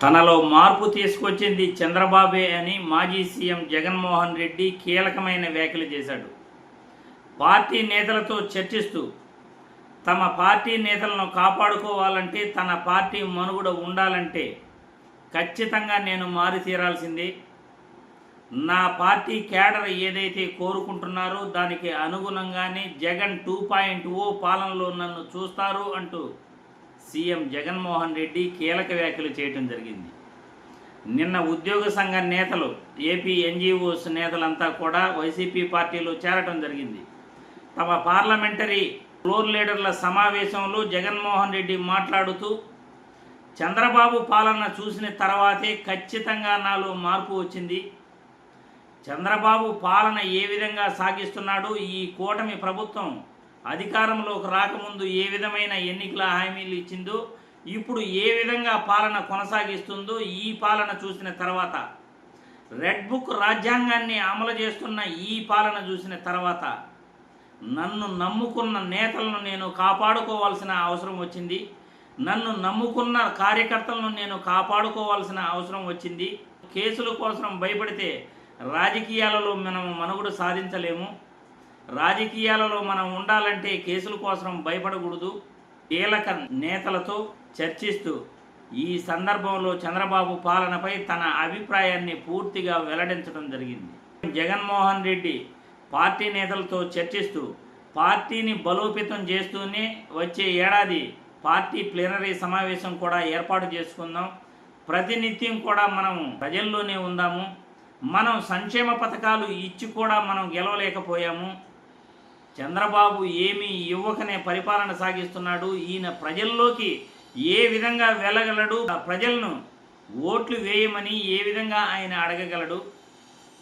తనలో మార్పు తీసుకొచ్చింది చంద్రబాబే అని మాజీ సీఎం జగన్మోహన్ రెడ్డి కీలకమైన వ్యాఖ్యలు చేశాడు. పార్టీ నేతలతో చర్చిస్తూ తమ పార్టీ నేతలను కాపాడుకోవాలంటే తన పార్టీ మనుగడ ఉండాలంటే ఖచ్చితంగా నేను మారి తీరాల్సిందే నా పార్టీ కేడర్ ఏదైతే కోరుకుంటున్నారో దానికి అనుగుణంగానే జగన్ టూ పాయింట్ ఓ పాలనలో నన్ను చూస్తారు అంటూ సీఎం జగన్మోహన్ రెడ్డి కీలక వ్యాఖ్యలు చేయడం జరిగింది. నిన్న ఉద్యోగ సంఘ నేతలు ఏపీ ఎన్జిఓస్ నేతలంతా కూడా వైసీపీ పార్టీలో చేరటం జరిగింది. తమ పార్లమెంటరీ ఫ్లోర్ లీడర్ల సమావేశంలో జగన్మోహన్ రెడ్డి మాట్లాడుతూ చంద్రబాబు పాలన చూసిన తర్వాతే ఖచ్చితంగా నాలో మార్పు వచ్చింది. చంద్రబాబు పాలన ఏ విధంగా సాగిస్తున్నాడు ఈ కూటమి ప్రభుత్వం అధికారంలోకి రాకముందు ఏ విధమైన ఎన్నికల హామీలు ఇచ్చిందో ఇప్పుడు ఏ విధంగా పాలన కొనసాగిస్తుందో ఈ పాలన చూసిన తర్వాత రెడ్ బుక్ రాజ్యాంగాన్ని అమలు చేస్తున్న ఈ పాలన చూసిన తర్వాత నన్ను నమ్ముకున్న నేతలను నేను కాపాడుకోవాల్సిన అవసరం వచ్చింది నన్ను నమ్ముకున్న కార్యకర్తలను నేను కాపాడుకోవాల్సిన అవసరం వచ్చింది. కేసుల కోసం భయపడితే రాజకీయాలలో మనం మనుగడ సాధించలేము. రాజకీయాలలో మనం ఉండాలంటే కేసుల కోసం భయపడకూడదు. కీలక నేతలతో చర్చిస్తూ ఈ సందర్భంలో చంద్రబాబు పాలనపై తన అభిప్రాయాన్ని పూర్తిగా వెల్లడించడం జరిగింది. జగన్మోహన్ రెడ్డి పార్టీ నేతలతో చర్చిస్తూ పార్టీని బలోపేతం చేస్తూనే వచ్చే ఏడాది పార్టీ ప్లీనరీ సమావేశం కూడా ఏర్పాటు చేసుకుందాం. ప్రతినిత్యం కూడా మనం ప్రజల్లోనే ఉందాము. మనం సంక్షేమ పథకాలు ఇచ్చి కూడా మనం గెలవలేకపోయాము. చంద్రబాబు ఏమీ ఇవ్వకనే పరిపాలన సాగిస్తున్నాడు. ఈయన ప్రజల్లోకి ఏ విధంగా వెళ్ళగలడు? ఆ ప్రజలను ఓట్లు వేయమని ఏ విధంగా ఆయన అడగగలడు?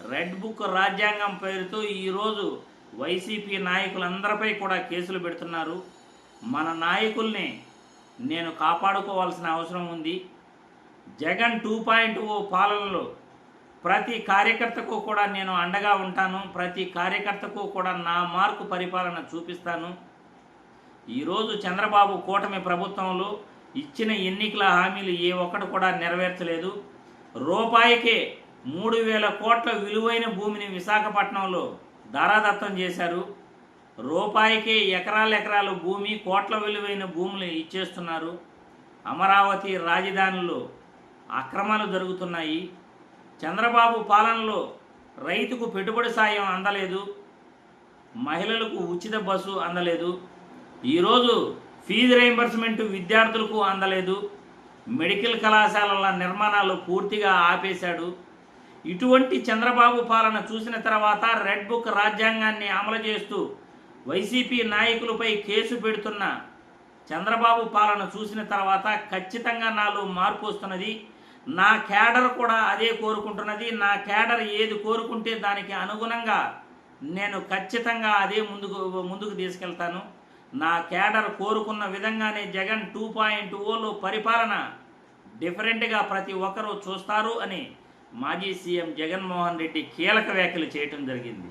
రెడ్ బుక్ రాజ్యాంగం పేరుతో ఈరోజు వైసీపీ నాయకులందరిపై కూడా కేసులు పెడుతున్నారు. మన నాయకుల్ని నేను కాపాడుకోవాల్సిన అవసరం ఉంది. జగన్ టూ పాయింట్ ఓ పాలనలో ప్రతి కార్యకర్తకు కూడా నేను అండగా ఉంటాను. ప్రతి కార్యకర్తకు కూడా నా మార్కు పరిపాలన చూపిస్తాను. ఈరోజు చంద్రబాబు కూటమి ప్రభుత్వంలో ఇచ్చిన ఎన్నికల హామీలు ఏ ఒక్కటి కూడా నెరవేర్చలేదు. రూపాయికే మూడు వేల కోట్ల విలువైన భూమిని విశాఖపట్నంలో ధారాదత్తం చేశారు. రూపాయికే ఎకరాల ఎకరాల భూమి కోట్ల విలువైన భూములు ఇచ్చేస్తున్నారు. అమరావతి రాజధానిలో అక్రమాలు జరుగుతున్నాయి. చంద్రబాబు పాలనలో రైతుకు పెట్టుబడి సాయం అందలేదు మహిళలకు ఉచిత బస్సు అందలేదు ఈరోజు ఫీజు రీయింబర్స్మెంట్ విద్యార్థులకు అందలేదు మెడికల్ కళాశాలల నిర్మాణాలు పూర్తిగా ఆపేశాడు. ఇటువంటి చంద్రబాబు పాలన చూసిన తర్వాత రెడ్ బుక్ రాజ్యాంగాన్ని అమలు చేస్తూ వైసీపీ నాయకులపై కేసు పెడుతున్న చంద్రబాబు పాలన చూసిన తర్వాత ఖచ్చితంగా నాలో మార్పు వస్తున్నది నా క్యాడర్ కూడా అదే కోరుకుంటున్నది. నా క్యాడర్ ఏది కోరుకుంటే దానికి అనుగుణంగా నేను ఖచ్చితంగా అదే ముందుకు ముందుకు తీసుకెళ్తాను. నా క్యాడర్ కోరుకున్న విధంగానే జగన్ టూ పాయింట్ ఓలో పరిపాలన డిఫరెంట్గా ప్రతి ఒక్కరూ చూస్తారు అని మాజీ సీఎం జగన్మోహన్ రెడ్డి కీలక వ్యాఖ్యలు చేయటం జరిగింది.